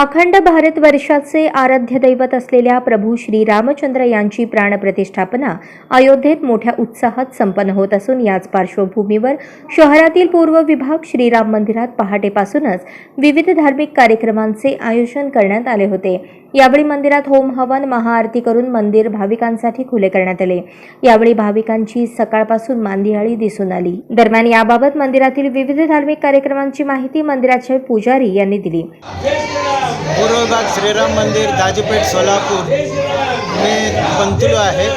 अखंड भारत वर्षाचे आराध्य दैवत असलेल्या प्रभू श्री रामचंद्र यांची प्राणप्रतिष्ठापना अयोध्येत मोठ्या उत्साहात संपन्न होत असून याच पार्श्वभूमीवर शहरातील पूर्व विभाग श्रीराम मंदिरात पहाटेपासूनच विविध धार्मिक कार्यक्रमांचे आयोजन करण्यात आले होते. यावेळी मंदिरात होम हवन महाआरती करून मंदिर भाविकांसाठी खुले करण्यात आले. यावेळी भाविकांची सकाळपासून मांदियाळी दिसून आली. दरम्यान याबाबत मंदिरातील विविध धार्मिक कार्यक्रमांची माहिती मंदिराचे पुजारी यांनी दिली. पूर्व श्रीराम मंदिर दाजीपेठ सोलापूर. मी पंतुलो आहे.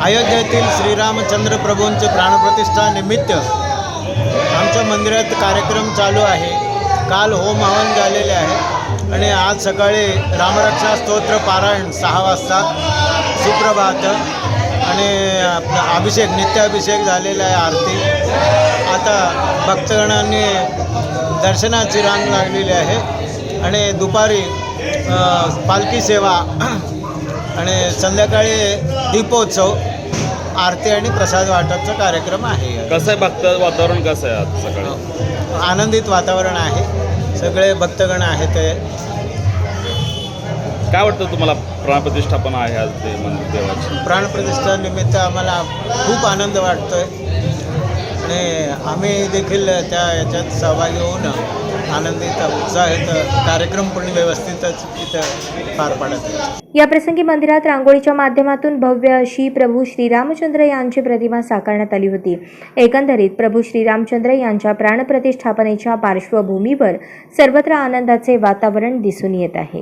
अयोध्येतील श्रीरामचंद्र प्रभूंचे प्राणप्रतिष्ठा निमित्त आमच्या मंदिरात कार्यक्रम चालू आहे. काल होम हवन झालेले आहे. आणि आज सकाळी रामरक्षा स्तोत्र पारायण सहा वाजता सुप्रभात. आणि अभिषेक नित्याभिषेक झालेला आहे आरती. आता भक्तगणांनी दर्शनाची रांग लागलेली आहे. आणि दुपारी पालखी सेवा आणि संध्याकाळी दीपोत्सव आरती आणि प्रसाद वाटपचा कार्यक्रम आहे. कसं आहे? भक्त वातावरण कसं आहे आज सकाळी? आनंदित वातावरण आहे. सगळे भक्तगण आहेत काय वाटतं तुम्हाला प्राणप्रतिष्ठापना आहे आज ते मंदिर देवाची? प्राणप्रतिष्ठा निमित्त आम्हाला खूप आनंद वाटतोय. आणि आम्ही देखील त्या याच्यात सहभागी होऊन आनंदित उत्साहित कार्यक्रम पण व्यवस्थितच इथं पार पाडत या याप्रसंगी मंदिरात रांगोळीच्या माध्यमातून भव्य अशी प्रभू श्रीरामचंद्र यांची प्रतिमा साकारण्यात आली होती. एकंदरीत प्रभू श्रीरामचंद्र यांच्या प्राणप्रतिष्ठापनेच्या पार्श्वभूमीवर सर्वत्र आनंदाचे वातावरण दिसून येत आहे.